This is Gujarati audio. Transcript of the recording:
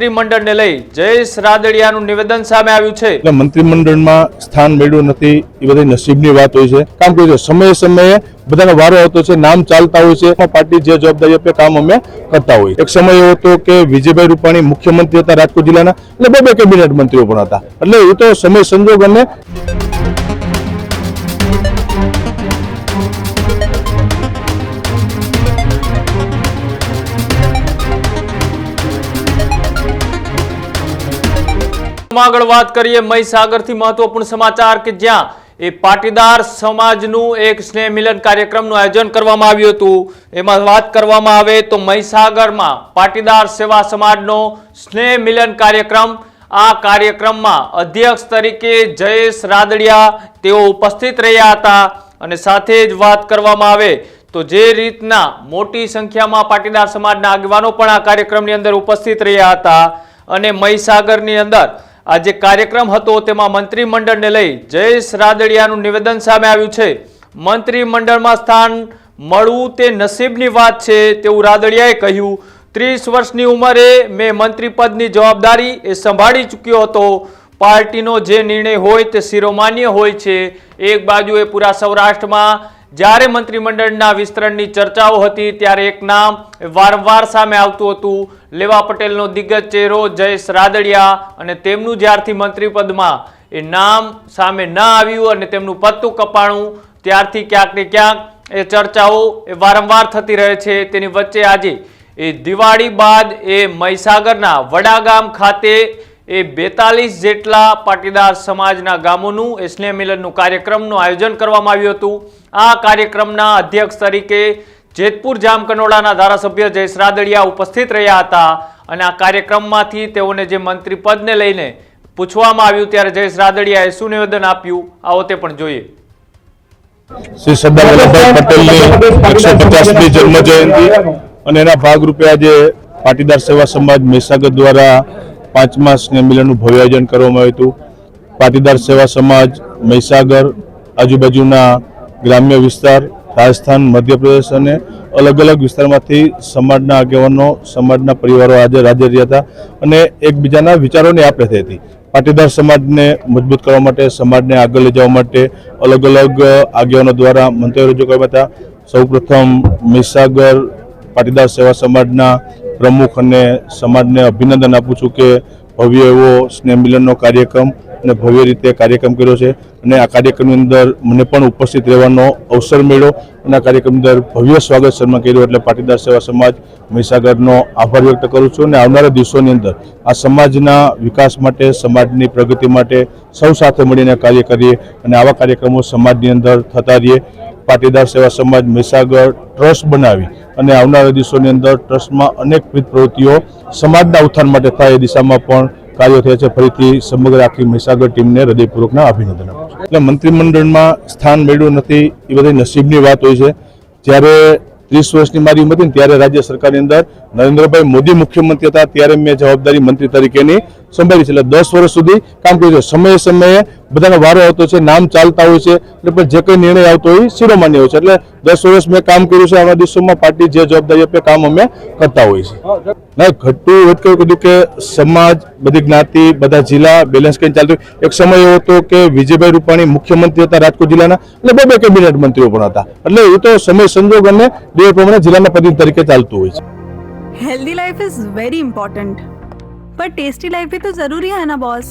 મંત્રીમંડળને લઈ જયેશ રાદડિયાનું નિવેદન સામે આવ્યું છે. મંત્રીમંડળમાં સ્થાન મળ્યું નથી, એ બધી નસીબની વાત હોય છે. કામ કર્યું છે. સમયે સમયે બધાનો વારો આવતો છે, નામ ચાલતા હોય છે. પાર્ટી જે જવાબદારી કામ અમે કરતા હોય એક સમય એવો હતો કે વિજયભાઈ રૂપાણી મુખ્યમંત્રી હતા રાજકોટ જિલ્લાના, એટલે બે બે કેબિનેટ મંત્રીઓ પણ હતા. એટલે એ તો સમય સંજોગ અને આગળ વાત કરીએ મહીસાગરથી મહત્વપૂર્ણ સમાચાર કે જ્યાં એ પાટીદાર સમાજનું એક સ્નેહ મિલન કાર્યક્રમનું આયોજન કરવામાં આવ્યું હતું. એમાં વાત કરવામાં આવે તો મહીસાગરમાં પાટીદાર સેવા સમાજનો સ્નેહ મિલન કાર્યક્રમ, આ કાર્યક્રમમાં અધ્યક્ષ તરીકે જયેશ રાદડિયા તેઓ ઉપસ્થિત રહ્યા હતા અને સાથે જ વાત કરવામાં આવે તો જે રીતના મોટી સંખ્યામાં પાટીદાર સમાજના આગેવાનો પણ આ કાર્યક્રમની અંદર ઉપસ્થિત રહ્યા હતા અને મહીસાગરની અંદર આ જે કાર્યક્રમ હતો તેમાં મંત્રીમંડળને લઈ જયેશ રાદડિયાનું નિવેદન સામે આવ્યું છે. મંત્રીમંડળમાં સ્થાન મળવું તે નસીબની વાત છે તેવું રાદડિયાએ કહ્યું. ત્રીસ વર્ષની ઉંમરે મેં મંત્રીપદની જવાબદારી એ સંભાળી ચૂક્યો હતો. પાર્ટીનો જે નિર્ણય હોય તે શિરોમાન્ય હોય છે. એક બાજુએ પૂરા સૌરાષ્ટ્રમાં જ્યારે મંત્રીમંડળના વિસ્તરણની ચર્ચાઓ હતી ત્યારે એક નામ વારંવાર સામે આવતું હતું. લેવા પટેલનો દિગ્ગજ ચહેરો જયેશ રાદડિયા અને તેમનું જ્યારથી મંત્રીપદમાં એ નામ સામે ન આવ્યું અને તેમનું પત્તું કપાણું, ત્યારથી ક્યાંક ને ક્યાંક એ ચર્ચાઓ એ વારંવાર થતી રહે છે. તેની વચ્ચે આજે એ દિવાળી બાદ એ મહીસાગરના વડાગામ ખાતે એ બેતાલીસ જેટલા પાટીદાર સમાજના ગામોનું એ સ્નેહ મિલનનું કાર્યક્રમનું આયોજન કરવામાં આવ્યું હતું. આ કાર્યક્રમના અધ્યક્ષ તરીકે જેતપુર જામકંડોળાના ધારાસભ્ય જયેશ રાદડિયા ઉપસ્થિત રહ્યા હતા અને આ કાર્યક્રમમાંથી તેઓને જે મંત્રી પદને લઈને પૂછવામાં આવ્યું ત્યારે જયેશ રાદડિયાએ શું નિવેદન આપ્યું. આવો તે પણ જોઈએ. શ્રી સરદાર વલ્લભભાઈ પટેલની એકસો પચાસમી જન્મ અને એના ભાગરૂપે આજે પાટીદાર સેવા સમાજ મહીસાગર દ્વારા પાંચમા સ્નેહ ભવ્ય આયોજન કરવામાં આવ્યું હતું. પાટીદાર સેવા સમાજ મહીસાગર આજુબાજુના ગ્રામ્ય વિસ્તાર, રાજસ્થાન, મધ્યપ્રદેશ અને અલગ અલગ વિસ્તારમાંથી સમાજના આગેવાનો, સમાજના પરિવારો આજે હાજર રહ્યા હતા અને એકબીજાના વિચારોની આપલે થઈ હતી. પાટીદાર સમાજને મજબૂત કરવા માટે, સમાજને આગળ લઈ જવા માટે અલગ અલગ આગેવાનો દ્વારા મંતવ્યો રજૂ કર્યા હતા. સૌપ્રથમ મહીસાગર પાટીદાર સેવા સમાજના પ્રમુખ અને સમાજને અભિનંદન આપું છું કે ભવ્ય એવો સ્નેહ મિલનનો કાર્યક્રમ અને ભવ્ય રીતે કાર્યક્રમ કર્યો છે. અને આ કાર્યક્રમની અંદર મને પણ ઉપસ્થિત રહેવાનો અવસર મળ્યો અને આ કાર્યક્રમની અંદર ભવ્ય સ્વાગત સન્માન કર્યું એટલે પાટીદાર સેવા સમાજ મહીસાગરનો આભાર વ્યક્ત કરું છું અને આવનારા દિવસોની અંદર આ સમાજના વિકાસ માટે, સમાજની પ્રગતિ માટે સૌ સાથે મળીને કાર્ય કરીએ અને આવા કાર્યક્રમો સમાજની અંદર થતા રહીએ. પાટીદાર સેવા સમાજ મહીસાગર ટ્રસ્ટ બનાવી અને આવનારા દિવસોની અંદર ટ્રસ્ટમાં અનેક પ્રવૃત્તિઓ સમાજના ઉત્થાન માટે થાય એ દિશામાં પણ કાર્યો થયા છે. ફરીથી સમગ્ર આખી મહીસાગર ટીમને હૃદયપૂર્વકના અભિનંદન આપું છું. એટલે મંત્રીમંડળમાં સ્થાન મળ્યું નથી, એ બધી નસીબની વાત હોય છે. જ્યારે ત્રીસ વર્ષની મારી ઉંમર હતી ત્યારે રાજ્ય સરકારની અંદર નરેન્દ્રભાઈ મોદી મુખ્યમંત્રી હતા, ત્યારે મેં જવાબદારી મંત્રી તરીકેની સંભાળી છે. એટલે દસ વર્ષ સુધી કામ કર્યું છે. સમયે સમયે બધાનો વારો આવતો છે, નામ ચાલતા હોય છે, એટલે પણ જે કંઈ નિર્ણય આવતો હોય શિરોમાન્ય હોય છે. એટલે દસ વર્ષ મેં કામ કર્યું છે, આવા દિવસોમાં પાર્ટી જે જવાબદારી આપે, કામ અમે કરતા હોય છે ના, ઘટતું એટ કયું કીધું કે સમાજ, બધી જ્ઞાતિ, બધા જિલ્લા બેલેન્સ કરીને ચાલતું એક સમય એવો હતો કે વિજયભાઈ રૂપાણી મુખ્યમંત્રી હતા રાજકોટ જિલ્લાના, એટલે બે બે કેબિનેટ મંત્રીઓ પણ હતા. એટલે એ તો સમય સંજોગ અને બે પ્રમાણે જિલ્લાના પ્રતિનિધિ તરીકે ચાલતું હોય છે. Healthy life is very important પર ટેસ્ટી લાઈફ બી તો જરૂરી હે ના બોસ